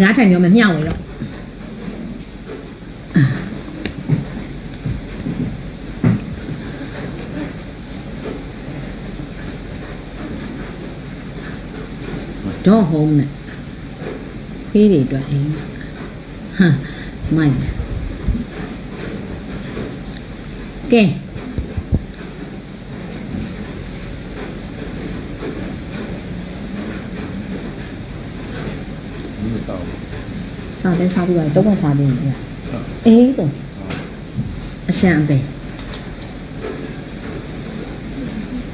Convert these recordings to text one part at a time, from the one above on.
ငါးထိုင်ပြောမယ်မျှဝေတော့တော့ home နဲ့ဖေးတွေအတွက်အိမ်ဟာမိုက်တယ်ကဲ မတောင်း စားတဲ့စားပြီးတော့တော့စားပြီးနေရအေးဆိုအရှံပဲ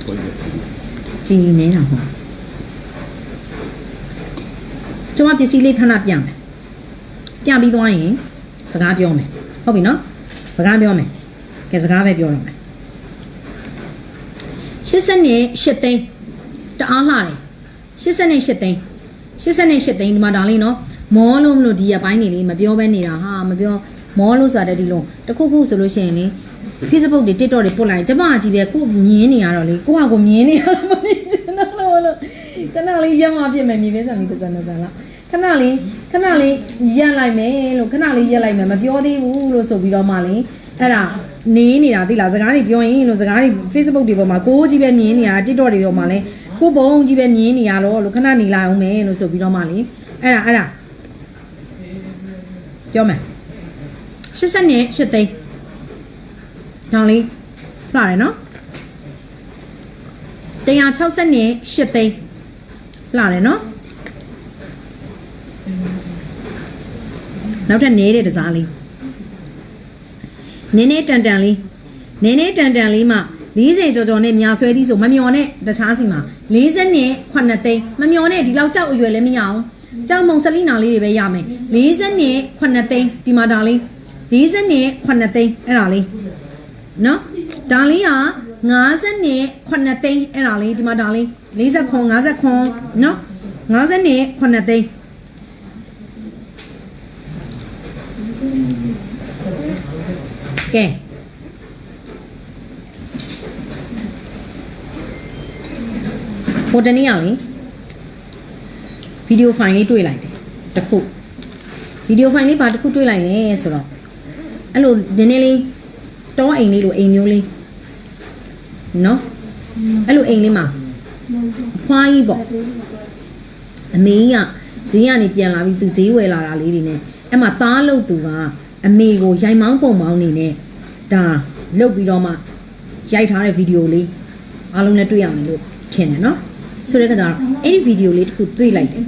ကိုယ်ကကြည်နေတာဟောကျွန်မပစ္စည်းလေးခဏပြမယ်ပြပြီးသွားရင်စကားပြောမယ်ဟုတ်ပြီနော်စကားပြောမယ်ကဲစကားပဲပြောတော့မယ်80နဲ့8သိန်းတအားလှတယ်80နဲ့8သိန်း80နဲ့8သိန်းဒီမှာဒါလေးနော် မောလို့မလို့ဒီရပိုင်းနေလေးမပြောဘဲနေတာဟာမပြောမောလို့ဆိုတာတည်းဒီလုံးတခုခုဆိုလို့ရှိရင်လေ Facebook တွေ TikTok တွေပို့လိုက်ကျမအကြီးပဲကိုယ်မြင်နေရတော့လေကိုကကိုမြင်နေရတော့မမြင်ချင်တော့လို့ခဏလေးရမ်းမပြစ်မယ်မြေပဲဆန်ပြီးပစံပစံလားခဏလေးခဏလေးရက်လိုက်မယ်လို့ခဏလေးရက်လိုက်မယ်မပြောသေးဘူးလို့ဆိုပြီးတော့မှလေအဲ့ဒါနေနေတာသိလားစကားတွေပြောရင်လို့စကားတွေ Facebook တွေပေါ်မှာကိုကြီးပဲမြင်နေရတာ TikTok တွေပေါ်မှာလဲကိုဘုံကြီးပဲမြင်နေရတော့လို့ခဏနေလိုက်အောင်မယ်လို့ဆိုပြီးတော့မှလေအဲ့ဒါအဲ့ဒါ ပြောမယ်80နဲ့8သိန်းတောင်းလေးစရတယ်နော်160နဲ့8သိန်းလာတယ်နော်နောက်ထပ်နေတဲ့တစားလေးနင်းနေတန်တန်လေးနင်းနေတန်တန်လေးမှ40ကျော်ကျော်နဲ့မြာဆွဲသီးဆိုမမျော်နဲ့တခြားစီမှာ40နဲ့9သိန်းမမျော်နဲ့ဒီလောက်ကြောက်အရွယ်လည်းမရအောင် ကြောက်မုံဆလီနာလေးတွေပဲရမယ်40နဲ့9သိန်းဒီမှာဒါလေး40နဲ့9သိန်းအဲ့ဒါလေးနော်ဒါလေးက50နဲ့9သိန်းအဲ့ဒါလေးဒီမှာဒါလေး40ခွန်50ခွန်နော်50နဲ့9သိန်းကဲဟိုတနေ့ကလေ ဗီဒီယိုဖိုင်လေးတွေ့လိုက်တယ်တစ်ခုဗီဒီယိုဖိုင်လေးပါတစ်ခုတွေ့လိုက်လဲဆိုတော့အဲ့လိုနည်းနည်းလေးတောအိမ်လေးလိုအိမ်မျိုးလေးနော်အဲ့လိုအိမ်လေးမှာအဖွားကြီးပေါ့အမေကြီးကဈေးကနေပြန်လာပြီးသူဈေးဝယ်လာတာလေးတွေနဲ့အဲ့မှာသားလို့သူကအမေကိုရိုင်မောင်းပုံမောင်းနေနဲ့ဒါလုတ်ပြီးတော့မှရိုက်ထားတဲ့ဗီဒီယိုလေးအားလုံးနဲ့တွေ့ရမယ်လို့ထင်တယ်နော် ဆိုတဲ့ခါကျတော့အဲ့ဒီဗီဒီယိုလေးတစ်ခုတွေ့လိုက်တယ်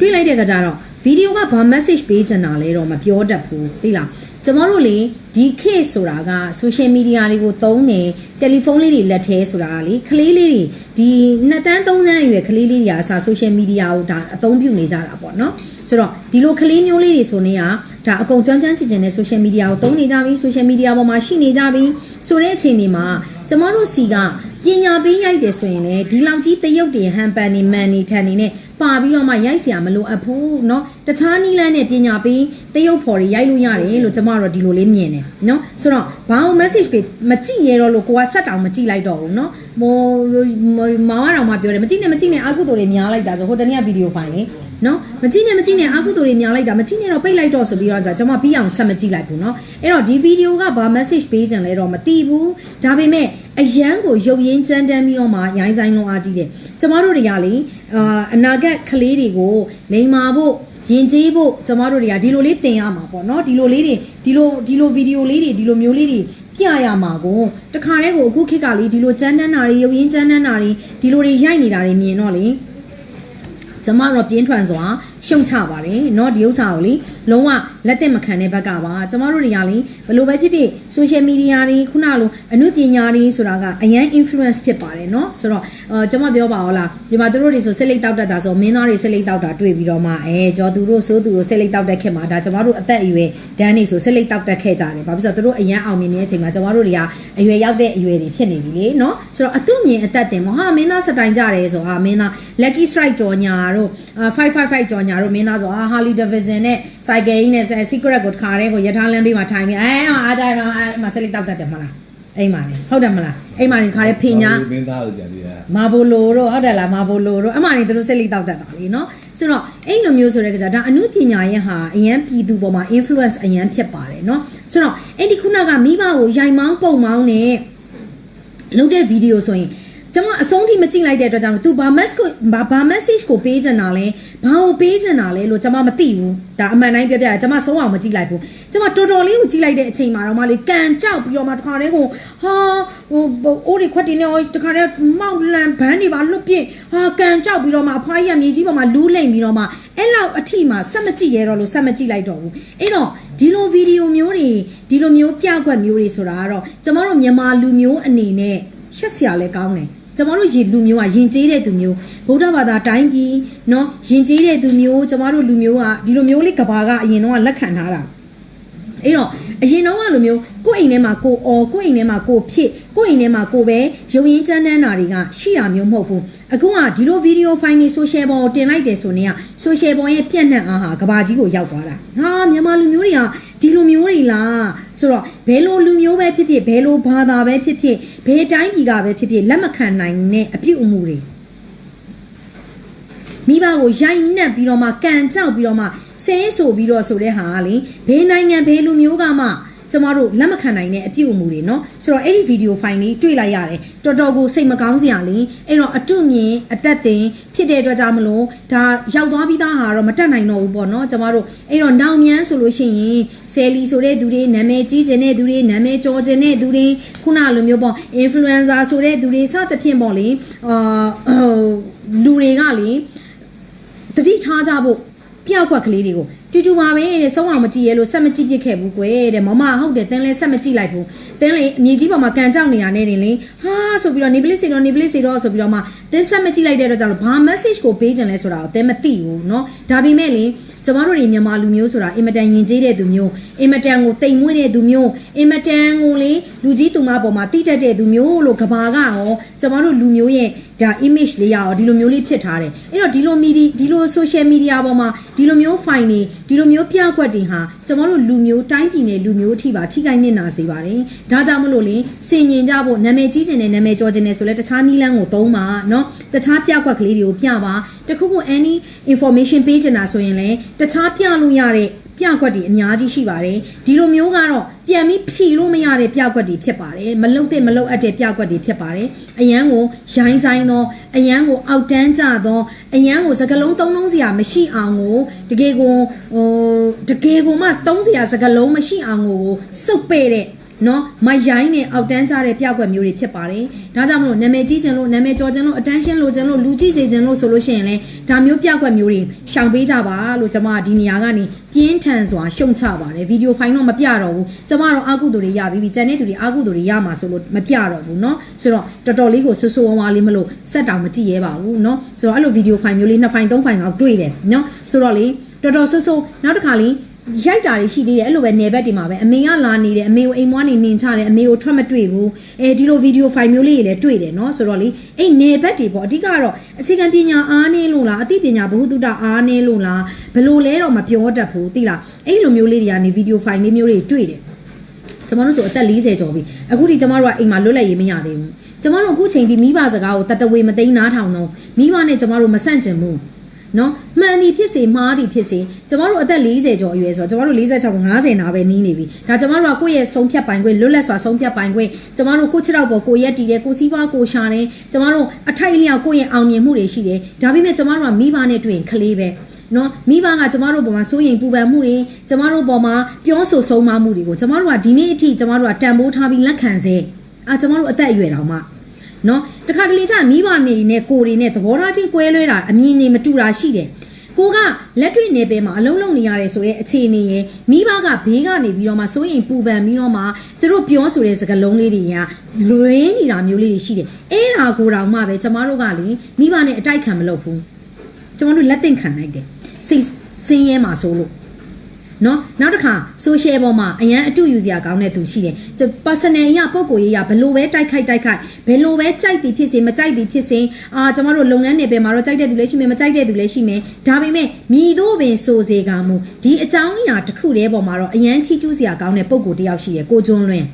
တွေ့လိုက်တဲ့ခါကျတော့ဗီဒီယိုကဘာ message ပေးချင်တာလဲတော့မပြောတတ်ဘူးသိလားကျမတို့လေဒီခေတ်ဆိုတာက social media တွေကိုသုံးတယ်တယ်လီဖုန်းလေးတွေလက်ထဲဆိုတာကလေကလေးလေးတွေဒီနှစ်တန်းသုံးတန်းအရွယ်ကလေးလေးတွေအစား social media ကိုဒါအသုံးပြုနေကြတာပေါ့နော်ဆိုတော့ဒီလိုကလေးမျိုးလေးတွေဆိုနေကဒါအကုန်ကြမ်းကြမ်းချင်ချင်တဲ့ social media ကိုသုံးနေကြပြီ social media ပေါ်မှာရှိနေကြပြီဆိုတဲ့အခြေအနေမှာကျမတို့စီက ပညာပေးရိုက်တယ်ဆိုရင်လေဒီလောက်ကြီးတရုတ်တွေဟန်ပန်နေမန်နေထန်နေနဲ့ပါပြီးတော့မှရိုက်เสียမလို့အပ်ဘူးเนาะတခြားနီးလန်းနဲ့ပညာပေးတရုတ်ဖော်တွေရိုက်လို့ရတယ်လို့ကျမတို့ဒီလိုလေးမြင်တယ်เนาะဆိုတော့ဘာလို့ message ပေးမကြည့်ရတော့လို့ကိုကဆက်တောင်မကြည့်လိုက်တော့ဘူးเนาะဟိုမောင်ကတော့မှပြောတယ်မကြည့်နဲ့မကြည့်နဲ့အာကုသိုလ်တွေများလိုက်တာဆိုဟိုတနေ့ကဗီဒီယိုဖိုင်လေ နော်မကြည့်နဲ့မကြည့်နဲ့အာကုသိုလ်တွေများလိုက်တာမကြည့်နဲ့တော့ပိတ်လိုက်တော့ဆိုပြီးတော့ကျွန်မပြီးအောင်ဆက်မကြည့်လိုက်ဘူးနော်အဲ့တော့ဒီဗီဒီယိုကဘာ message ပေးကြလဲတော့မသိဘူးဒါပေမဲ့အရန်ကိုရုပ်ရင်းကြမ်းတမ်းပြီးတော့မှရိုင်းဆိုင်လုံးအားကြီးတယ်ကျမတို့တွေကလေအာအနာဂတ်ကလေးတွေကိုလိန်မာဖို့ရင်ကျေးဖို့ကျမတို့တွေကဒီလိုလေးတင်ရမှာပေါ့နော်ဒီလိုလေးတွေဒီလိုဒီလိုဗီဒီယိုလေးတွေဒီလိုမျိုးလေးတွေပြရမှာကိုတခါတည်းကိုအခုခေတ်ကလေဒီလိုကြမ်းတမ်းတာတွေရုပ်ရင်းကြမ်းတမ်းတာတွေဒီလိုတွေရိုက်နေတာတွေမြင်တော့လေ ကျမတို့ပြင်းထန်စွာရှုံချပါတယ်เนาะဒီဥစ္စာကိုလေ လုံးဝလက်သက်မခံတဲ့ဘက်ကပါကျမတို့တွေကလေဘယ်လိုပဲဖြစ်ဖြစ် social media တွေခုနလိုအမှုပညာတွေဆိုတာကအရန် influence ဖြစ်ပါတယ်เนาะဆိုတော့အာကျမပြောပါအောင်လားဒီမှာသူတို့တွေဆိုစစ်လိတ်တောက်တတ်တာဆိုမင်းသားတွေစစ်လိတ်တောက်တာတွေ့ပြီးတော့မှအဲကြော်သူတို့စိုးသူတို့စစ်လိတ်တောက်တက်ခဲ့မှာဒါကျမတို့အသက်အရွယ်ဒန်းနေဆိုစစ်လိတ်တောက်တက်ခဲ့ကြတယ်ဘာဖြစ်လို့လဲဆိုတော့သူတို့အရန်အောင်မြင်နေတဲ့အချိန်မှာကျမတို့တွေကအရွယ်ရောက်တဲ့အရွယ်တွေဖြစ်နေပြီလေเนาะဆိုတော့အတုမြင်အသက်တင်မဟာမင်းသားစတိုင်ကြတယ်ဆိုဟာမင်းသား lucky strike ကြော်ညာတို့အာ555ကြော်ညာတို့မင်းသားဆိုအာ Harley Davidson နဲ့ cycle ကြီးနဲ့ secret ကိုတခါတည်းကိုရထားလမ်းဘေးမှာထိုင်ပြီးအဲအားကြိုင်မှာအဲမှာစစ်လိတ်တောက်တက်တယ်မဟုတ်လားအိမ်မှာနေဟုတ်တယ်မလားအိမ်မှာနေခါရဲဖင်ညာမင်းသားလို့ကြာသေးတယ်မာဘိုလိုတို့ဟုတ်တယ်လားမာဘိုလိုတို့အမှန်နေသူတို့စိတ်လိတောက်တတ်တာလေနော်ဆိုတော့အဲ့လိုမျိုးဆိုတဲ့ကြဒါအမှုပညာရဲ့ဟာအရန်ပြည်သူပေါ်မှာ influence အရန်ဖြစ်ပါတယ်နော်ဆိုတော့အဲ့ဒီခုနကမိဘကိုရိုင်မောင်းပုံမောင်းနဲ့လုပ်တဲ့ဗီဒီယိုဆိုရင် ကျွန်မအဆုံးထိမကြည့်လိုက်တဲ့အတွက်ကြောင့် तू ဘာ message ကိုဘာဘာ message ကိုပေးချင်တာလဲဘာကိုပေးချင်တာလဲလို့ကျွန်မမသိဘူးဒါအမှန်တိုင်းပြောပြတယ်ကျွန်မဆုံးအောင်မကြည့်လိုက်ဘူးကျွန်မတော်တော်လေးကိုကြည့်လိုက်တဲ့အချိန်မှာတော့မလေးကန်ကြောက်ပြီးတော့မှတခါတည်းကိုဟာဟိုအိုးတွေခွက်တင်နေဟိုတခါတည်းမောက်လန်ဘန်းတွေပါလွတ်ပြစ်ဟာကန်ကြောက်ပြီးတော့မှအဖွားကြီးကမြေကြီးပေါ်မှာလူးလိမ့်ပြီးတော့မှအဲ့လောက်အထိမှဆက်မကြည့်ရတော့လို့ဆက်မကြည့်လိုက်တော့ဘူးအဲ့တော့ဒီလိုဗီဒီယိုမျိုးတွေဒီလိုမျိုးပြကွက်မျိုးတွေဆိုတာကတော့ကျွန်တော်တို့မြန်မာလူမျိုးအနေနဲ့ရှက်စရာလဲကောင်းတယ် ကျမတို့ရင်လူမျိုးကယဉ်ကျေးတဲ့သူမျိုးဗုဒ္ဓဘာသာတိုင်းပြည်เนาะယဉ်ကျေးတဲ့သူမျိုးကျမတို့လူမျိုးကဒီလိုမျိုးလေးကဘာကအရင်တော့လက်ခံထားတာအဲ့တော့အရင်တော့ကလိုမျိုးကိုယ့်အိမ်ထဲမှာကိုအော်ကိုယ့်အိမ်ထဲမှာကိုဖြစ်ကိုယ့်အိမ်ထဲမှာကိုပဲရုံရင်းချမ်းတန်းတာတွေကရှိတာမျိုးမဟုတ်ဘူးအခုကဒီလိုဗီဒီယိုဖိုင်တွေ social ပေါ်ကိုတင်လိုက်တယ်ဆိုနေက social ပေါ်ရဲ့ပြန့်နှံ့အားဟာကဘာကြီးကိုရောက်သွားတာဟာမြန်မာလူမျိုးတွေက ဒီလိုမျိုးတွေလားဆိုတော့ဘယ်လိုလူမျိုးပဲဖြစ်ဖြစ်ဘယ်လိုဘာသာပဲဖြစ်ဖြစ်ဘယ်တိုင်းပြည်ကပဲဖြစ်ဖြစ်လက်မခံနိုင်တဲ့အပြုအမူတွေမိဘကိုရိုက်နှက်ပြီးတော့မှကန်ကြောက်ပြီးတော့မှဆဲဆိုပြီးတော့ဆိုတဲ့ဟာကလေဘယ်နိုင်ငံဘယ်လူမျိုးကမှ ကျမတို့လက်မခံနိုင်တဲ့အပြုအမူတွေเนาะဆိုတော့အဲ့ဒီဗီဒီယိုဖိုင်လေးတွေ့လိုက်ရတယ်တော်တော်ကိုစိတ်မကောင်းစရာလေအဲ့တော့အတုမြင်အတက်တင်ဖြစ်တဲ့အတွက်ကြောင့်မလို့ဒါရောက်သွားပြီးသားဟာတော့မတက်နိုင်တော့ဘူးပေါ့เนาะကျမတို့အဲ့တော့နောင်မြန်းဆိုလို့ရှိရင်ဆယ်လီဆိုတဲ့သူတွေနာမည်ကြီးခြင်းတဲ့သူတွေနာမည်ကျော်ခြင်းတဲ့သူတွေခုနလိုမျိုးပေါ့ influencer ဆိုတဲ့သူတွေစသဖြင့်ပေါ့လေအာဟိုလူတွေကလေ တတိထားကြဖို့ပြောက်ကွက်ကလေးတွေကို တူတူပါပဲတဲ့ဆုံးအောင်မကြည့်ရဲလို့ဆက်မကြည့်ပြစ်ခဲ့ဘူးကွယ်တဲ့မမဟုတ်တယ်တင်းလဲဆက်မကြည့်လိုက်ဘူးတင်းလေအမြေကြီးပေါ်မှာကန်ကြောက်နေတာနဲ့တင်လေဟာဆိုပြီးတော့နေပလစ်စီတော့နေပလစ်စီတော့ဆိုပြီးတော့မှတင်းဆက်မကြည့်လိုက်တဲ့တော့ကြောင့်လို့ဘာ message ကိုပေးခြင်းလဲဆိုတာကိုတင်းမသိဘူးเนาะဒါပေမဲ့လေ ကျမတို့တွေမြန်မာလူမျိုးဆိုတာအင်မတန်ယဉ်ကျေးတဲ့သူမျိုးအင်မတန်ကိုတိမ်မွေးတဲ့သူမျိုးအင်မတန်ကိုလေလူကြီးသူမပေါ်မှာတိတက်တဲ့သူမျိုးလို့ကဘာကရောကျမတို့လူမျိုးရဲ့ဒါ image လေးရအောင်ဒီလိုမျိုးလေးဖြစ်ထားတယ်အဲ့တော့ဒီလို media ဒီလို social media ပေါ်မှာဒီလိုမျိုး fine တွေဒီလိုမျိုးပြကွက်တွေဟာကျမတို့လူမျိုးတိုင်းပြည်နယ်လူမျိုးအထိပါထိခိုက်နစ်နာစေပါတယ်ဒါကြောင့်မလို့လေစင်ញင်ကြဖို့နာမည်ကြီးခြင်းနဲ့နာမည်ကျော်ခြင်းနဲ့ဆိုလဲတခြားနီးလန်းကိုသုံးပါเนาะတခြားပြကွက်ကလေးတွေကိုပြပါတခုခု any information ပေးချင်တာဆိုရင်လည်း တခြားပြလို့ရတဲ့ပြကွက်တွေအများကြီးရှိပါတယ်ဒီလိုမျိုးကတော့ပြန်ပြီးဖြီလို့မရတဲ့ပြကွက်တွေဖြစ်ပါတယ်မလုတ်တဲ့မလုတ်အပ်တဲ့ပြကွက်တွေဖြစ်ပါတယ်အရန်ကိုရိုင်းဆိုင်သောအရန်ကိုအောက်တန်းကြသောအရန်ကိုစကလုံးသုံးလုံးစရာမရှိအောင်ကိုတကယ်ကိုဟိုတကယ်ကိုမှသုံးစရာစကလုံးမရှိအောင်ကိုစုပ်ပဲ့တဲ့ နော်မရိုင်းနဲ့အောက်တန်းကြတဲ့ပြောက်ွက်မျိုးတွေဖြစ်ပါတယ်။ဒါကြောင့်မလို့နာမည်ကြီးခြင်းလို့နာမည်ကျော်ခြင်းလို့ attention လိုခြင်းလို့လူကြည့်စေခြင်းလို့ဆိုလို့ရှိရင်လည်းဒါမျိုးပြောက်ွက်မျိုးတွေရှောင်ပေးကြပါလို့ကျွန်မဒီနေရာကနေပြင်းထန်စွာရှုံချပါတယ်။ဗီဒီယိုဖိုင်တော့မပြတော့ဘူး။ကျွန်မတော့အကုသိုလ်တွေရပြီးပြီ။ကျန်တဲ့သူတွေအကုသိုလ်တွေရမှာဆိုလို့မပြတော့ဘူးနော်။ဆိုတော့တော်တော်လေးကိုဆူဆူဝါးဝါးလေးမလို့စက်တောင်မကြည့်ရဲပါဘူးနော်။ဆိုတော့အဲ့လိုဗီဒီယိုဖိုင်မျိုးလေးနှစ်ဖိုင်သုံးဖိုင်တော့တွေ့တယ်နော်။ဆိုတော့လေတော်တော်ဆူဆူနောက်တစ်ခါလေး ရိုက်တာတွေရှိသေးတယ်အဲ့လိုပဲနယ်ဘက်တွေမှာပဲအမေကလာနေတယ်အမေကိုအိမ်မွားနေနင်ချတယ်အမေကိုထွက်မတွေ့ဘူးအဲဒီလိုဗီဒီယိုဖိုင်မျိုးလေးတွေလည်းတွေ့တယ်เนาะဆိုတော့လေအဲ့နယ်ဘက်တွေပေါ့အဓိကတော့အခြေခံပညာအားနည်းလို့လားအသိပညာဘ ഹു တုတအားနည်းလို့လားဘလို့လဲတော့မပြောတတ်ဘူးသိလားအဲ့လိုမျိုးလေးတွေကနေဗီဒီယိုဖိုင်လေးမျိုးတွေတွေ့တယ်ကျမတို့ဆိုအသက်40ကျော်ပြီအခုဒီကျမတို့ကအိမ်မှာလွတ်လပ်ရေးမရသေးဘူးကျမတို့အခုချိန်ဒီမိဘစကားကိုတတဝေမသိမ်းနားထောင်တော့မိဘနဲ့ကျမတို့မဆန့်ကျင်ဘူး နော်မှန်သည်ဖြစ်စေမှားသည်ဖြစ်စေကျမတို့အသက်40ကျော်အရွယ်ဆိုတော့ကျမတို့46ဆို50နာပဲနီးနေပြီဒါကျမတို့ကကိုယ့်ရဲ့ဆုံးဖြတ်ပိုင်ခွင့်လွတ်လပ်စွာဆုံးဖြတ်ပိုင်ခွင့်ကျမတို့ကိုယ့်ခြေထောက်ပေါ်ကိုရက်တည်တယ်ကိုစီးပွားကိုရှာတယ်ကျမတို့အထိုက်အလျောက်ကိုယ့်ရဲ့အောင်မြင်မှုတွေရှိတယ်ဒါပေမဲ့ကျမတို့ကမိဘနဲ့တွေ့ရင်ခလေးပဲနော်မိဘကကျမတို့ပေါ်မှာစိုးရိမ်ပူပန်မှုတွေကျမတို့ပေါ်မှာပြောဆိုဆုံးမမှုတွေကိုကျမတို့ကဒီနေ့အထိကျမတို့ကတန်ဖိုးထားပြီးလက်ခံစေအာကျမတို့အသက်အရွယ်တောင်မှ နော်တခါတလေကျမိဘနေနဲ့ကိုယ်တွေနဲ့သဘောထားချင်းကွဲလွဲတာအမြင်တွေမတူတာရှိတယ်ကိုကလက်တွေ့နေပယ်မှာအလုံးလုံးနေရတယ်ဆိုတဲ့အခြေအနေရယ်မိဘကဘေးကနေပြီးတော့မှစိုးရင်ပူပန်ပြီးတော့မှသူတို့ပြောဆိုတဲ့စကားလုံးလေးတွေကလွရင်းနေတာမျိုးလေးတွေရှိတယ်အဲ့ဒါကိုတောင်မှပဲကျမတို့ကလေမိဘနဲ့အတိုက်ခံမလုပ်ဘူးကျမတို့လက်သင့်ခံလိုက်တယ်စိတ်စင်းရဲမှာဆိုလို့ နော်နောက်တစ်ခါ social ပေါ်မှာအရန်အတူယူစရာကောင်းတဲ့သူရှိတယ်ကျ personal အရာပုံကိုယ်ရေးရဘယ်လိုပဲတိုက်ခိုက်တိုက်ခိုက်ဘယ်လိုပဲကြိုက်သည်ဖြစ်စေမကြိုက်သည်ဖြစ်စေအာကျမတို့လုပ်ငန်းနယ်ပယ်မှာတော့ကြိုက်တဲ့သူလည်းရှိမယ်မကြိုက်တဲ့သူလည်းရှိမယ်ဒါပေမဲ့မြည်တို့ပင်ဆိုစေကမူဒီအကြောင်းအရာတစ်ခုတည်းပေါ်မှာတော့အရန်ချီးကျူးစရာကောင်းတဲ့ပုံကိုယ်တစ်ယောက်ရှိတယ်ကိုကျွန်းလွင်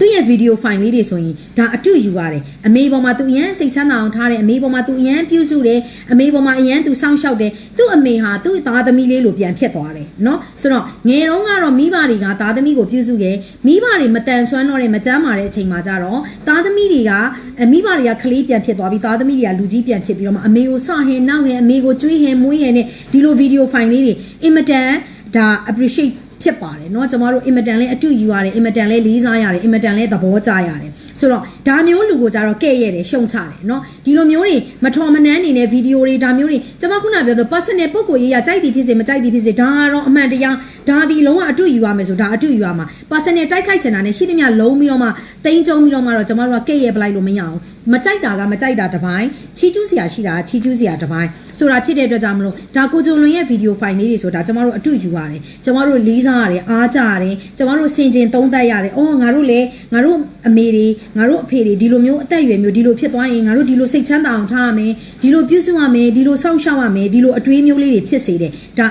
သူ့ရဲ့ဗီဒီယိုဖိုင်လေးတွေဆိုရင်ဒါအတူယူရတယ်အမေပေါ်မှာသူအရန်စိတ်ချမ်းသာအောင်ထားတယ်အမေပေါ်မှာသူအရန်ပြုစုတယ်အမေပေါ်မှာအရန်သူစောင့်ရှောက်တယ်သူ့အမေဟာသူ့သားသမီးလေးလိုပြန်ဖြစ်သွားတယ်နော်ဆိုတော့ငယ်တုန်းကတော့မိဘတွေကသားသမီးကိုပြုစုတယ်မိဘတွေမတန်ဆွမ်းတော့တဲ့မကြမ်းမာတဲ့အချိန်မှာကြတော့သားသမီးတွေကအဲမိဘတွေကခလေးပြန်ဖြစ်သွားပြီးသားသမီးတွေကလူကြီးပြန်ဖြစ်ပြီးတော့မှအမေကိုစဟင်နောက်ဟင်အမေကိုကျွေးဟင်မွေးဟင်နဲ့ဒီလိုဗီဒီယိုဖိုင်လေးတွေအင်မတန်ဒါ appreciate ဖြစ်ပါတယ်เนาะကျမတို့အင်မတန်လေးအတူယူရတယ်အင်မတန်လေးလေးစားရတယ်အင်မတန်လေးသဘောကျရတယ်ဆိုတော့ဒါမျိုးလူကိုကြတော့ကဲ့ရဲ့တယ်ရှုံချတယ်เนาะဒီလိုမျိုးတွေမထော်မနှမ်းနေတဲ့ဗီဒီယိုတွေဒါမျိုးတွေကျမခုနပြောသ personal ပုံကိုရေးရကြိုက်သည်ဖြစ်စေမကြိုက်သည်ဖြစ်စေဒါကတော့အမှန်တရားဒါဒီလုံးဝအတူယူရမယ်ဆိုဒါအတူယူရမှာ personal တိုက်ခိုက်ချင်တာနဲ့ရှိသမျှလုံးပြီးတော့မှတိန်းကျုံပြီးတော့မှတော့ကျမတို့ကကဲ့ရဲ့ပလိုက်လို့မရအောင်မကြိုက်တာကမကြိုက်တာတစ်ပိုင်းချီကျူးစရာရှိတာချီကျူးစရာတစ်ပိုင်းဆိုတာဖြစ်တဲ့အတွက်ကြောင့်မလို့ဒါကိုဂျုံလွန်ရဲ့ဗီဒီယိုဖိုင်လေးတွေဆိုတာကျမတို့အတူယူရတယ်ကျမတို့လေးစား ားစားရတယ်အားကြရတယ်ကျမတို့စင်ကျင်သုံးသပ်ရတယ်အော်ငါတို့လည်းငါတို့အမေတွေငါတို့အဖေတွေဒီလိုမျိုးအသက်အရွယ်မျိုးဒီလိုဖြစ်သွားရင်ငါတို့ဒီလိုစိတ်ချမ်းသာအောင်ထားရမယ်ဒီလိုပြုစုရမယ်ဒီလိုစောင့်ရှောက်ရမယ်ဒီလိုအတွေးမျိုးလေးတွေဖြစ်စေတယ်ဒါ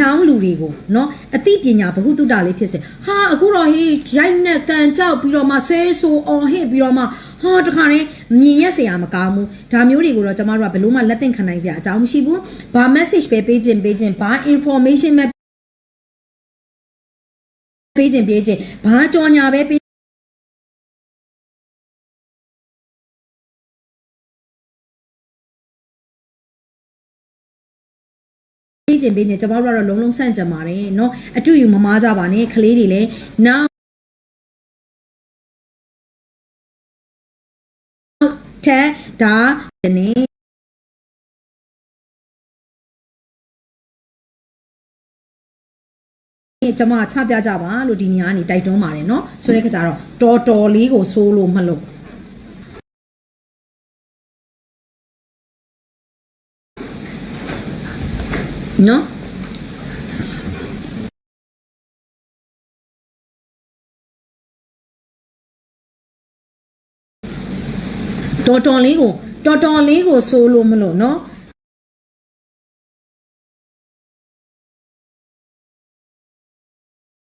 နောင်လူတွေကိုနော်အသိပညာဘ ഹു တုတလေးဖြစ်စေဟာအခုတော့ဟေးရိုက်နဲ့ကန်ကြောက်ပြီးတော့မှဆွဲဆိုအောင်ဟစ်ပြီးတော့မှဟောတခါနဲ့မြင်ရက်စရာမကောင်းဘူးဒါမျိုးတွေကိုတော့ကျမတို့ကဘယ်လို့မှလက်သင့်ခံနိုင်စရာအကြောင်းမရှိဘူးဘာ message ပဲပေးခြင်းပေးခြင်းဘာ information ပဲ ပေးခြင်းပေးခြင်းဘာကြော်ညာပဲပေးပေးခြင်းပေးခြင်းကျမတို့ကတော့လုံးလုံးဆန့်ကျင်ပါတယ်เนาะအတူယူမမားကြပါနဲ့ကလေးတွေလည်းနောက်ထက်ဒါနေ ကျမချပြကြပါလို့ဒီနေရာကနေတိုက်တွန်းပါတယ်เนาะဆိုတဲ့ခါကျတော့တော်တော်လေးကိုစိုးလို့မလို့เนาะတော်တော်လေးကိုတော်တော်လေးကိုစိုးလို့မလို့เนาะ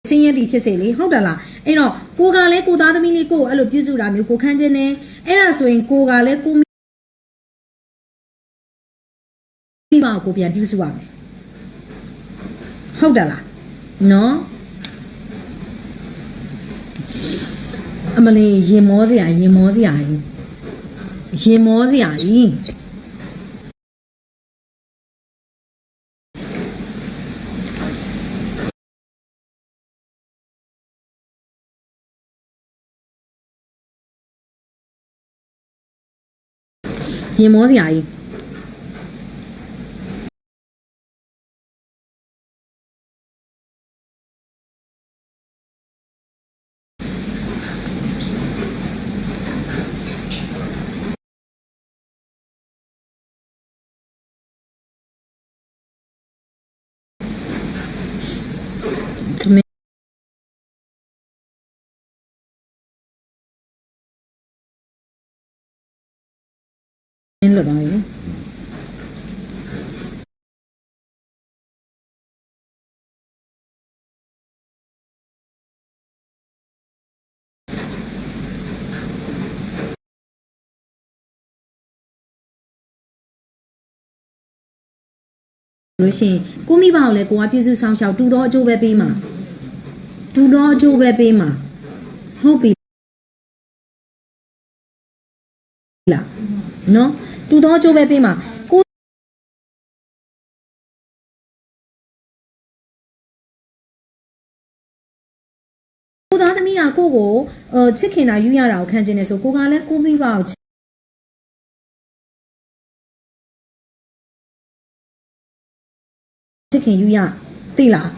စင်းရဲသည်ဖြစ်စေလေဟုတ်တယ်လားအဲ့တော့ကိုကလည်းကိုသားသမီးလေးကိုအဲ့လိုပြုစုတာမျိုးကိုခန်းချင်းနေအဲ့ဒါဆိုရင်ကိုကလည်းကိုမိဘကိုပြန်ပြုစုရမယ်ဟုတ်တယ်လားနော်အမလေးရင်မောစရာရင်မောစရာကြီးရင်မောစရာကြီး ရင်မောစရာကြီးခမင်း လို့တော့ရေလို့ရှိရင်ကိုမိဘကိုလည်းကိုကပြုစုဆောင်ရှောက်တူတော့အကျိုးပဲပေးမှာတူတော့အကျိုးပဲပေးမှာဟုတ်ပြီလားနော် တူတော့အကျိုးပဲပေးမှာကိုကိုသားသမီးကကိုကိုအဲချစ်ခင်တာယူရတာကိုခံကျင်နေဆိုကိုကလည်းကိုမိဘကိုချစ်ချစ်ခင်ယူရသိလား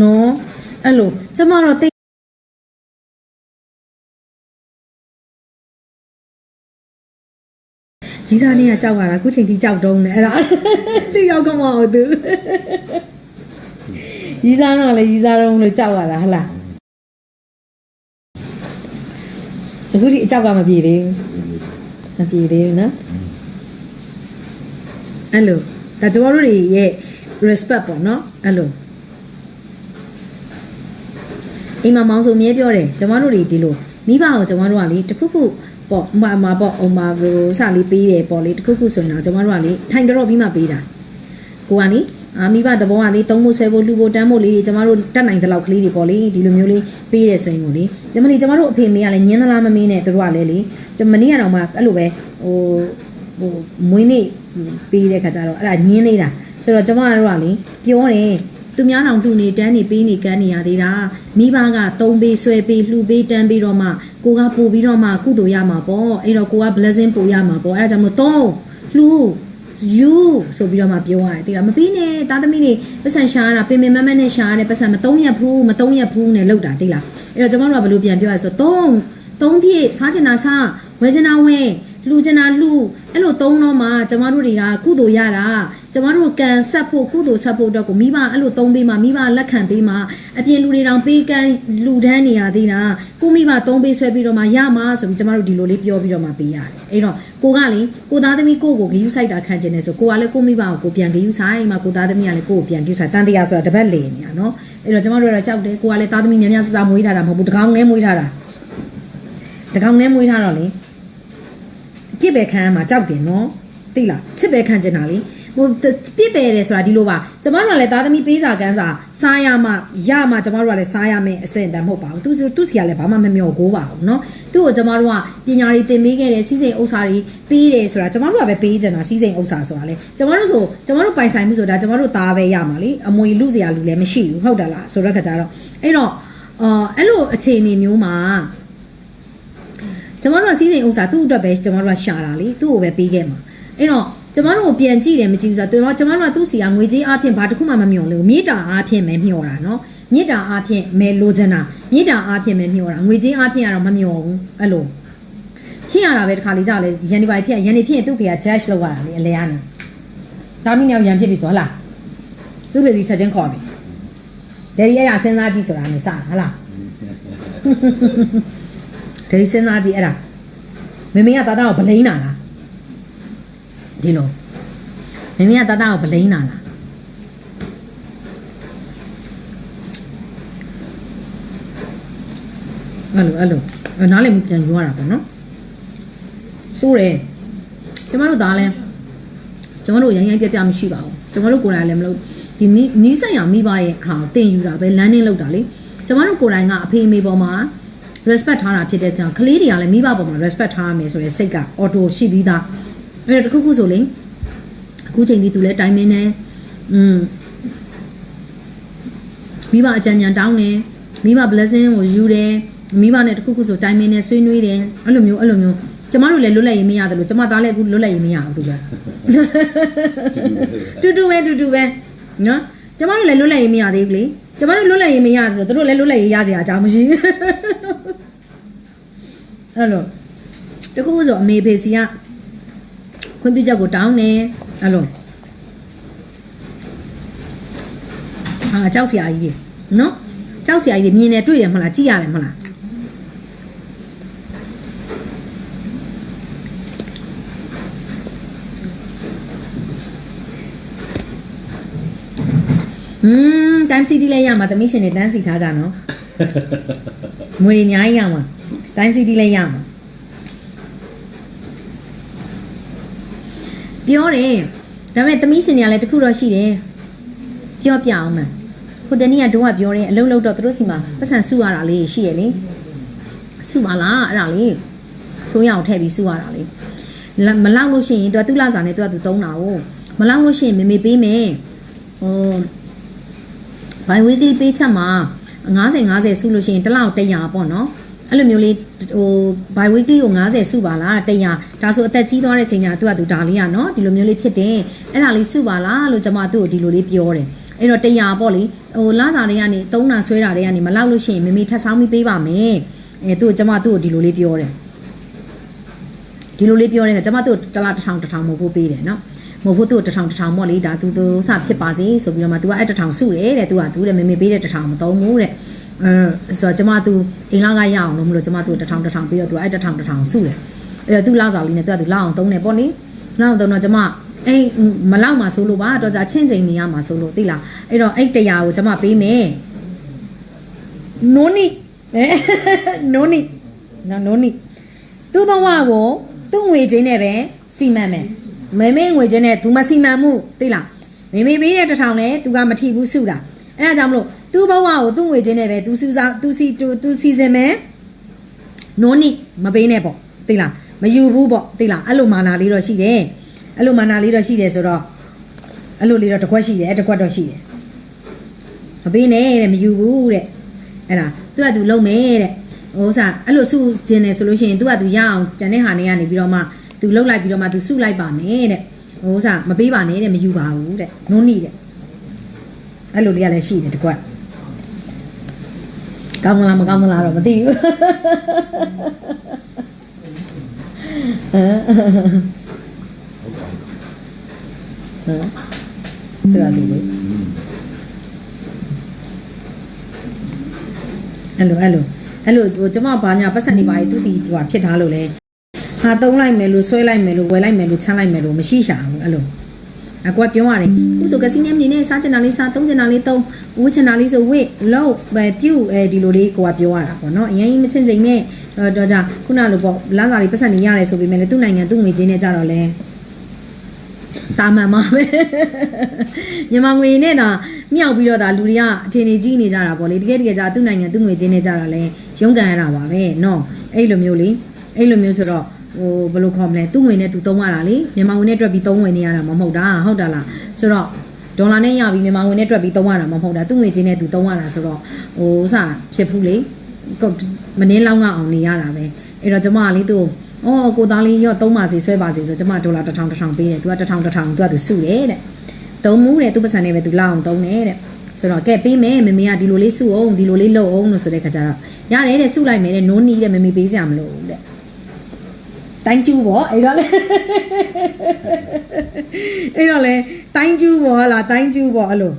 နော်အဲ့လိုကျမတော့ သိကြီးစားနေကကြောက်ရတာအခုချိန်ထိကြောက်တုံးနေအဲ့ဒါသူရောက်ကမအောင်သူကြီးစားတော့လည်းကြီးစားတော့လို့ကြောက်ရတာဟလားအခုဒီအကြောက်ကမပြေသေးဘူးမပြေသေးဘူးနော်အဲ့လိုဒါကျမတို့တွေရဲ့ respect ပေါ့နော်အဲ့လိုအိမ်မှာမောင်ဆိုအမြဲပြောတယ်ကျမတို့တွေဒီလိုမိဘကိုကျမတို့ကလေတခုခု ပေါ့အမအမပေါ့အမဟိုစလေးပေးတယ်ပေါ့လေတခုခုဆိုရင်တော့ကျမတို့ကလေထိုင်ကြတော့ပြီးမှပေးတာကိုကလေအာမိဘသဘောကလေသုံးဖို့ဆွဲဖို့လှူဖို့တန်းဖို့လေးကျမတို့တတ်နိုင်တဲ့လောက်ကလေးတွေပေါ့လေဒီလိုမျိုးလေးပေးတယ်ဆိုရင်ကိုလေကျမလေးကျမတို့အဖေမေကလည်းညင်းသလားမမင်းနဲ့တို့ကလည်းလေကျမနေ့ကတော့မှအဲ့လိုပဲဟိုဟိုမွေးနေ့ပေးတဲ့ခါကျတော့အဲ့ဒါညင်းနေတာဆိုတော့ကျမတို့ကလေပြောတယ် သူများတောင်လှူနေတန်းနေပေးနေကန်းနေရသေးတာမိဘကတုံးပေးဆွဲပေးလှူပေးတန်းပေးတော့မှကိုကပို့ပြီးတော့မှကုသိုလ်ရမှာပေါ့အဲ့တော့ကိုက blessing ပို့ရမှာပေါ့အဲ့ဒါကြောင့်မို့တော့လှူယူဆိုပြီးတော့မှပြောရတယ်တိလားမပေးနဲ့တာသမီတွေပတ်စံရှာရတာပင်ပင်မမနဲ့ရှာရတယ်ပတ်စံမတုံးရဘူးမတုံးရဘူးနဲ့လောက်တာတိလားအဲ့တော့ကျွန်တော်တို့ကဘယ်လိုပြန်ပြောရလဲဆိုတော့တုံးတုံးပြည့်စားချင်တာစားဝယ်ချင်တာဝယ်လှူချင်တာလှူအဲ့လိုတုံးတော့မှကျမတို့တွေကကုသိုလ်ရတာ ကျမတို့ကန်ဆက်ဖို့ကုသိုလ်ဆက်ဖို့အတွက်ကိုမိဘအဲ့လိုတုံးပေးမှမိဘလက်ခံပေးမှအပြင်လူတွေတောင်ပေးကန်လူတန်းနေရသေးတာကိုမိဘတုံးပေးဆွဲပြီးတော့မှရမှာဆိုပြီးကျမတို့ဒီလိုလေးပြောပြီးတော့မှပေးရတယ်အဲ့တော့ကိုကလေကိုသားသမီးကိုကိုဂယူဆိုင်တာခံကျင်နေဆိုကိုကလည်းကိုမိဘကိုကိုပြန်ဂယူဆိုင်မှကိုသားသမီးကလည်းကိုကိုပြန်ဂယူဆိုင်တန်တရားဆိုတာတပတ်လေနေရနော်အဲ့တော့ကျမတို့ကတော့ကြောက်တယ်ကိုကလည်းသားသမီးများများစစမွေးထားတာမဟုတ်ဘူးတကောင်နဲ့မွေးထားတာတကောင်နဲ့မွေးထားတော့လေပြစ်ပဲခံရမှာကြောက်တယ်နော်သိလားချစ်ပဲခံကျင်တာလေ ဟိုပြစ်ပဲတယ်ဆိုတာဒီလိုပါကျမတို့ကလည်းသားသမီးပေးစာကန်းစာစားရမှရမှကျမတို့ကလည်းစားရမယ်အဆင့်တန်းမဟုတ်ပါဘူးသူသူစီကလည်းဘာမှမမျောကိုပါဘူးเนาะသူ့ကိုကျမတို့ကပညာတွေသင်ပေးခဲ့တယ်စီးစိမ်ဥစ္စာတွေပေးတယ်ဆိုတာကျမတို့ကပဲပေးကြတာစီးစိမ်ဥစ္စာဆိုတာလေကျမတို့ဆိုကျမတို့ပိုင်ဆိုင်မှုဆိုတာကျမတို့သားပဲရမှာလေအမွေလူစရာလူလည်းမရှိဘူးဟုတ်တယ်လားဆိုတော့ခါကြတော့အဲ့တော့အော်အဲ့လိုအခြေအနေမျိုးမှာ ကျမတို့ကစီးစိမ်ဥစ္စာသူ့အတွက်ပဲကျမတို့ကရှာတာလေသူ့ကိုပဲပေးခဲ့မှာအဲ့တော့ ကျမတို့ကိုပြန်ကြည့်တယ်မကြည့်ဘူးဆိုတော့ကျမတို့ကသူ့စီကငွေကြေးအပြင်ဘာတစ်ခုမှမမျှော်လို့မြေတာအပြင်ပဲမျှော်တာနော်မြေတာအပြင်မဲလိုချင်တာမြေတာအပြင်ပဲမျှော်တာငွေကြေးအပြင်ကတော့မမျှော်ဘူးအဲ့လိုဖြစ်ရတာပဲတစ်ခါလေးကြောက်လေရန်ဒီပိုင်ဖြစ်ရန်ဒီဖြစ်ရင်သူ့ဖေက judge လုပ်ရတာလေအလဲကနေဒါမိနေရန်ဖြစ်ပြီဆိုဟုတ်လားသူ့ဖေစီချက်ချင်းခေါ်ပြီဒယ်ဒီအဲ့ဒါစဉ်းစားကြည့်ဆိုတာနေစတာဟုတ်လားဒယ်ဒီစဉ်းစားကြည့်အဲ့ဒါမမေကတာတာကိုဗလိန်နာလား ဒီလိုမမေကတာတာကိုဗလိန်နာလားအဲ့လိုအဲ့လိုအဲ့နားလည်းပြန်ယူရတာပေါ့နော်စိုးတယ်ကျမတို့သားလဲကျမတို့ရိုင်းရိုင်းပြပြမရှိပါဘူးကျမတို့ကိုယ်တိုင်လည်းမလုပ်ဒီနီးနီးဆက်ရမိဘရဲ့ဟာတင်ယူတာပဲလမ်းနှင်းလောက်တာလေကျမတို့ကိုယ်တိုင်ကအဖေအမေပေါ်မှာ respect ထားတာဖြစ်တဲ့ကြောင့်ကလေးတွေကလည်းမိဘပေါ်မှာ respect ထားရမယ်ဆိုတဲ့စိတ်က auto ရှိပြီးသား အဲ့တော့တခုခုဆိုလေအခုချိန်ဒီသူလဲတိုင်မင်းနေอืมမိဘအကြံဉာဏ်တောင်းတယ်မိဘ blessing ကိုယူတယ်မိဘနဲ့တခုခုဆိုတိုင်မင်းနဲ့ဆွေးနွေးတယ်အဲ့လိုမျိုးအဲ့လိုမျိုးကျမတို့လည်းလွတ်လပ်ရေးမရတယ်လို့ကျမသားလည်းအခုလွတ်လပ်ရေးမရဘူးသူကတူတူပဲတူတူပဲနော်ကျမတို့လည်းလွတ်လပ်ရေးမရသေးဘူးလေကျမတို့လွတ်လပ်ရေးမရဆိုတော့သူတို့လည်းလွတ်လပ်ရေးရစရာအကြောင်းမရှိဘူးအဲ့လိုတကူဆိုအမေဖေစီက ခွင့်ပြုချက်ကိုတောင်းတယ်အဲ့လိုဟာကြောက်စရာကြီးတွေနော်ကြောက်စရာကြီးတွေမြင်တယ်တွေ့တယ်မဟုတ်လားကြည့်ရတယ်မဟုတ်လားอืม time city လည်းရမှာသမီးရှင်တွေတန်းစီထားကြနော်ငွေတွေအများကြီးရမှာ time city လည်းရမှာ ပြောတယ်ဒါပေမဲ့သမီးရှင်တွေကလည်းတခုတော့ရှိတယ်ပြောပြအောင်မယ်ဟိုတနေ့ကတို့ကပြောတယ်အလုံးလုံးတော့သူတို့စီမှာပတ်စံစုရတာလေးရှိရလေစုပါလားအဲ့ဒါလေးဆိုးရအောင်ထည့်ပြီးစုရတာလေးလမလောက်လို့ရှိရင်သူကသူ့လာစာနဲ့သူကသူသုံးတာ哦မလောက်လို့ရှိရင်မေမေပေးမယ်ဟို by weekly ပေးချက်မှာ90 90စုလို့ရှိရင်တစ်လောက်100ပေါ့နော် အဲ့လိုမျိုးလေးဟို by weekly ကို90စုပါလား100ဒါဆိုအသက်ကြီးသွားတဲ့ချိန်ညာသူကသူဒါလေးอ่ะเนาะဒီလိုမျိုးလေးဖြစ်တယ်အဲ့ဒါလေးစုပါလားလို့ကျွန်မသူ့ကိုဒီလိုလေးပြောတယ်အဲ့တော့100ပေါ့လေဟိုလစာတွေကနေသုံးတာဆွဲတာတွေကနေမလောက်လို့ရှိရင်မမေထပ်ဆောင်ပြီးပေးပါမယ်အဲသူ့ကိုကျွန်မသူ့ကိုဒီလိုလေးပြောတယ်ဒီလိုလေးပြောနေတာကျွန်မတို့တလားတစ်ထောင်တစ်ထောင်မဟုတ်ဘူးပေးတယ်နော်မဟုတ်ဘူးသူ့တစ်ထောင်တစ်ထောင်ပေါ့လေဒါသူသူစဖြစ်ပါစေဆိုပြီးတော့မှ तू ကအဲ့တစ်ထောင်စုတယ်တဲ့ तू ကသူ့လည်းမေမေပေးတဲ့တစ်ထောင်မသုံးဘူးတဲ့ အင်းဆိုတော့ကျမသူအိမ်လာကရအောင်လို့မလို့ကျမသူတစ်ထောင်တစ်ထောင်ပြီးတော့သူအဲ့တစ်ထောင်တစ်ထောင်စုတယ်အဲ့တော့သူလာစားလေးနဲ့သူကသူလာအောင်သုံးတယ်ပေါ့နိနောက်တော့တော့ကျမအဲ့မလောက်မှာဆိုလို့ပါတော့ကြချင်းချင်းနေရမှာဆိုလို့သိလားအဲ့တော့အဲ့တရားကိုကျမပေးမယ်နိုနီနိုနီနော်နိုနီသူ့ဘဝကိုသူ့ငွေချင်းနဲ့ပဲစီမံမယ်မေမေငွေချင်းနဲ့ तू မစီမံမှုသိလားမေမေပေးတဲ့တစ်ထောင်နဲ့ तू ကမထီဘူးစုတာအဲ့ဒါကြောင့်မလို့ သူ့ဘဝကိုသူ့ငွေချင်းနဲ့ပဲသူစူးစားသူစီသူစီစဉ်မယ်နိုးနိမပေးနဲ့ပေါ့သိလားမယူဘူးပေါ့သိလားအဲ့လိုမာနာလေးတော့ရှိတယ်အဲ့လိုမာနာလေးတော့ရှိတယ်ဆိုတော့အဲ့လိုလေးတော့တကွက်ရှိတယ်တကွက်တော့ရှိတယ်မပေးနဲ့တဲ့မယူဘူးတဲ့အဲ့ဒါသူကသူလုံမယ်တဲ့ဟိုစားအဲ့လိုစုကျင်တယ်ဆိုလို့ရှိရင်သူကသူရအောင်ကျန်တဲ့ဟာနေကနေပြီးတော့မှသူလှုပ်လိုက်ပြီးတော့မှသူစုလိုက်ပါမယ်တဲ့ဟိုစားမပေးပါနဲ့တဲ့မယူပါဘူးတဲ့နုံးနီတဲ့အဲ့လိုလေးကလည်းရှိတယ်တကွက် ကောင်းမလားမကောင်းမလားတော့မသိဘူးဟမ်ဟမ်သူကသူလေအဲ့လိုအဲ့လိုအဲ့လိုဟိုကျမဘာညာပတ်စံနေပါလေသူစီဟိုဖြစ်ထားလို့လဲဟာတုံးလိုက်မယ်လို့ဆွဲလိုက်မယ်လို့ဝယ်လိုက်မယ်လို့ချမ်းလိုက်မယ်လို့မရှိရှာဘူးအဲ့လို အကွာပြောရတယ်သူဆိုကစီနမ်နေနဲ့စားချင်တာလေးစားသုံးချင်တာလေးသုံးဝှချင်တာလေးဆိုဝှလို့ပဲပြုတ်အဲဒီလိုလေးကိုကပြောရတာပေါ့နော်အရင်မချင်းစိမ်နဲ့တော့တော့ကြခုနလိုပေါ့လမ်းစာလေးပတ်စံနေရတယ်ဆိုပေမဲ့လေသူ့နိုင်ငံသူ့ငွေချင်းနဲ့ကြတော့လဲတာမန်ပါပဲမြန်မာငွေနဲ့ဒါမြောက်ပြီးတော့ဒါလူတွေကအထင်ကြီးကြီးနေကြတာပေါ့လေတကယ်တကယ်ကြာသူ့နိုင်ငံသူ့ငွေချင်းနဲ့ကြတော့လဲရုန်းကန်ရတာပါပဲเนาะအဲ့လိုမျိုးလေအဲ့လိုမျိုးဆိုတော့ ဟိုဘယ်လိုခေါ်မလဲသူ့ငွေနဲ့သူသုံးရတာလေမြန်မာငွေနဲ့တွက်ပြီးသုံးဝင်နေရတာမဟုတ်တာဟုတ်တာလားဆိုတော့ဒေါ်လာနဲ့ရပြီးမြန်မာငွေနဲ့တွက်ပြီးသုံးရတာမဟုတ်တာသူ့ငွေချင်းနဲ့သူသုံးရတာဆိုတော့ဟိုဥစားဖြစ်ဘူးလေကိုမနှင်းလောင်းကအောင်နေရတာပဲအဲ့တော့ကျမကလေသူ့အော်ကိုသားလေးရော့သုံးပါစီဆွဲပါစီဆိုကျမဒေါ်လာ1000 1000ပေးတယ်သူက1000 1000သူကသူစုတယ်တဲ့သုံးမှုတဲ့သူပတ်စံနဲ့ပဲသူလောက်အောင်သုံးတယ်တဲ့ဆိုတော့ကဲပေးမယ်မမေကဒီလိုလေးစုအောင်ဒီလိုလေးလုပ်အောင်လို့ဆိုတဲ့ခါကျတော့ရတယ်တဲ့စုလိုက်မယ်တဲ့နိုးနီးတဲ့မမေပေးစရာမလိုဘူးတဲ့ တိုင်းကျူပေါ့အဲ့တော့လေအဲ့တော့လေတိုင်းကျူပေါ့ဟလားတိုင်းကျူပေါ့အဲ့လို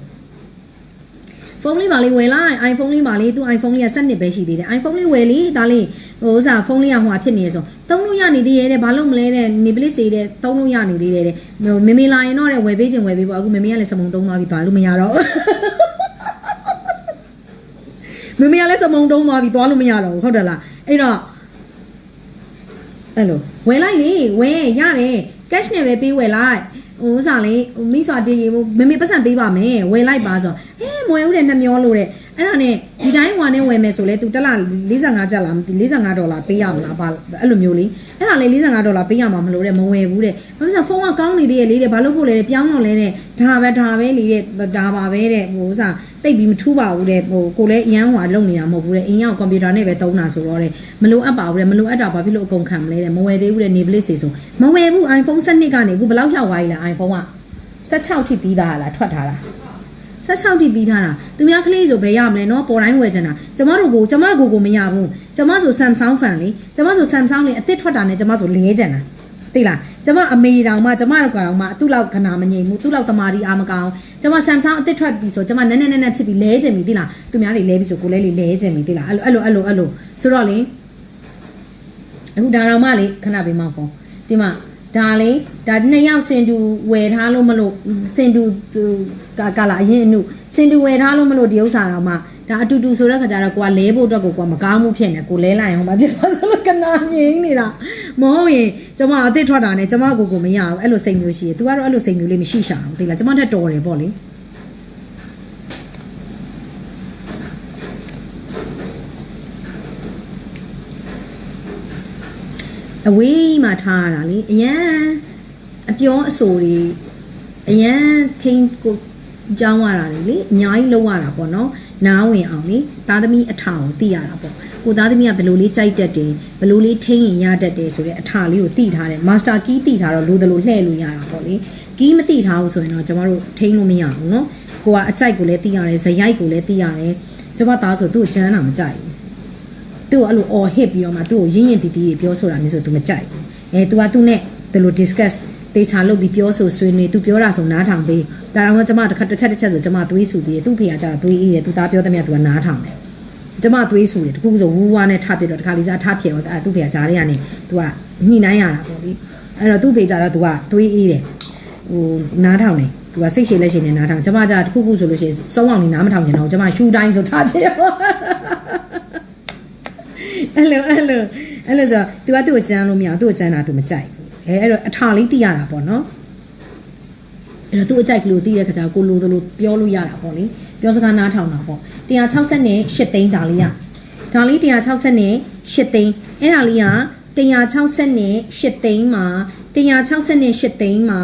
ဖုန်းလေးပါလေးဝယ်လိုက် iPhone လေးပါလေးသူ iPhone လေးက7နှစ်ပဲရှိသေးတယ် iPhone လေးဝယ်လေဒါလေးဟိုဥစားဖုန်းလေးကဟိုဟာဖြစ်နေရဆိုသုံးလို့ရနေသေးရဲ့တဲ့ဘာလို့မလဲတဲ့နေပလစ်စီတဲ့သုံးလို့ရနေသေးတယ်တဲ့မေမေလာရင်တော့တဲ့ဝယ်ပေးခြင်းဝယ်ပေးပေါ့အခုမေမေကလည်းစမုံတုံးသွားပြီးသွားလို့မရတော့မေမေကလည်းစမုံတုံးသွားပြီးသွားလို့မရတော့ဘူးဟုတ်တယ်လားအဲ့တော့ အဲ့လိုဝယ်လိုက်လေဝယ်ရတယ် cash နဲ့ပဲပေးဝယ်လိုက်ဟိုဥစားလေးဟိုမိစွာတည်ရေမမေပတ်စံပေးပါမယ်ဝယ်လိုက်ပါဆိုအဲမဝယ်ဦးတဲ့နှမျောလို့တဲ့ အဲ့ဒါနဲ့ဒီတိုင်းဝါနဲ့ဝယ်မယ်ဆိုလဲ तू တက်လာ45ကျပ်လားမသိ45ဒေါ်လာပေးရမလားဘာအဲ့လိုမျိုးလေအဲ့ဒါလေ45ဒေါ်လာပေးရမှာမလို့တဲ့မဝယ်ဘူးတဲ့ဘာလို့ဆိုဖုန်းကကောင်းနေသေးရဲ့လေတဲ့ဘာလို့ဖို့လဲတဲ့ပြောင်းတော့လဲတဲ့ဒါပဲဒါပဲလေတဲ့ဒါပါပဲတဲ့ဟိုဥစားတိတ်ပြီးမထူးပါဘူးတဲ့ဟိုကိုလည်းအရန်ဟွာလုံနေတာမဟုတ်ဘူးတဲ့အင်းရောက်ကွန်ပျူတာနဲ့ပဲသုံးတာဆိုတော့တဲ့မလိုအပ်ပါဘူးတဲ့မလိုအပ်တာဘာဖြစ်လို့အကုန်ခံမလဲတဲ့မဝယ်သေးဘူးတဲ့နေပလစ်စီဆိုမဝယ်ဘူး iPhone 7ကနေအခုဘယ်လောက်ရောက်သွားပြီလား iPhone က16ထိပြီးသားလားထွက်ထားလား 16တိပြီးထားတာသူများကလေးဆိုဘယ်ရမလဲနော်ပေါ်တိုင်းဝယ်ချင်တာကျမတို့ကိုကျမကိုကိုမရဘူးကျမဆို Samsung fan လေကျမဆို Samsung လေအစ်စ်ထွက်တာနဲ့ကျမဆိုလဲချင်တာသိလားကျမအမေတောင်မှကျမတို့ကောင်မှသူ့လောက်ခနာမငြိမ်ဘူးသူ့လောက်တမာဒီအာမကောင်ကျမ Samsung အစ်စ်ထွက်ပြီဆိုကျမနည်းနည်းနည်းနည်းဖြစ်ပြီးလဲချင်ပြီသိလားသူများတွေလဲပြီဆိုကိုလဲလေလဲချင်ပြီသိလားအဲ့လိုအဲ့လိုအဲ့လိုအဲ့လိုဆိုတော့လေအခုဒါတော်မှလေခဏပေးမောက်ပေါ့ဒီမှာ ဒါလေဒါနှစ်ယောက်စင်တူဝယ်ထားလို့မလို့စင်တူကာကာလာအရင်အနုစင်တူဝယ်ထားလို့မလို့ဒီဥစ္စာတော့မှဒါအတူတူဆိုတဲ့ခါကျတော့ကိုကလဲဖို့အတွက်ကိုကမကောင်းမှုဖြစ်နေကိုလဲလိုက်အောင်မဖြစ်ပါဆိုလို့ကနာငင်းနေတာမဟုတ်ရင်ကျမအစ်စ်ထွက်တာနဲ့ကျမကိုကိုမရဘူးအဲ့လိုစိတ်မျိုးရှိတယ်။ तू ကတော့အဲ့လိုစိတ်မျိုးလေးမရှိရှာဘူးသိလားကျမထက်တော်တယ်ပေါ့လေ အဝေးမှာထားရတာလေအရန်အပြောအဆိုတွေအရန်ထိန်ကိုကြောင်းရတာလေလေအများကြီးလုံးရတာပေါ့နော်နားဝင်အောင်လေသားသမီးအထာကိုသိရတာပေါ့ကိုသားသမီးကဘယ်လိုလေးကြိုက်တတ်တယ်ဘယ်လိုလေးထိန်ရင်ရတတ်တယ်ဆိုတဲ့အထာလေးကိုသိထားတယ်မာစတာကီးသိထားတော့လိုတယ်လို့လှည့်လို့ရတာပေါ့လေကီးမသိထားဘူးဆိုရင်တော့ကျမတို့ထိန်လို့မရဘူးနော်ကိုကအကြိုက်ကိုလည်းသိရတယ်ဇရိုက်ကိုလည်းသိရတယ်ကျမသားဆိုသူ့ကိုကြမ်းတာမကြိုက်ဘူး သူ့ကိုအဲ့လိုအော်ဟစ်ပြီးတော့မှသူ့ကိုရင်းရင်တီတီပြောဆိုတာမျိုးဆို तू မကြိုက်ဘူးအဲ तू ကသူ့နဲ့ဒီလို discuss တေချာလုပ်ပြီးပြောဆိုဆွေးနွေး तू ပြောတာဆိုနားထောင်ပေးဒါတော့ကျွန်မတစ်ခါတစ်ချက်တစ်ချက်ဆိုကျွန်မသွေးဆူသေးတယ်သူ့ဖေကကျတော့သွေးအေးတယ် तू သားပြောတဲ့မြတ် तू ကနားထောင်တယ်ကျွန်မသွေးဆူတယ်တခုခုဆိုဝူဝါနဲ့ထပ်ပြတော့တခါလေးစားထပ်ဖြစ်တော့အဲသူ့ဖေကကြားထဲကနေ तू ကညှိနှိုင်းရတာပေါ့လေအဲ့တော့သူ့ဖေကျတော့ तू ကသွေးအေးတယ်ဟိုနားထောင်တယ်သူကစိတ်ရှည်လက်ရှည်နဲ့နားထောင်ကျွန်မကျတခုခုဆိုလို့ရှိရင်စုံအောင်နေနားမထောင်ကြတော့ကျွန်မရှူတိုင်းဆိုထားဖြစ်ရော အဲ့လိုအဲ့လိုအဲ့လိုဆိုတော့ तू ကသူ့ကိုကြမ်းလို့မရဘူးသူ့ကိုကြမ်းတာ तू မကြိုက်ဘူးအဲအဲ့တော့အထာလေးသိရတာပေါ့နော်အဲ့တော့သူ့အကြိုက်ကလေးကိုသိတဲ့ခါကျတော့ကိုလိုသလိုပြောလို့ရတာပေါ့လေပြောစကားနားထောင်တာပေါ့160နဲ့8သိန်းဒါလေးရဒါလေး160နဲ့8သိန်းအဲ့ဒါလေးက160နဲ့8သိန်းမှာ160နဲ့8သိန်းမှာ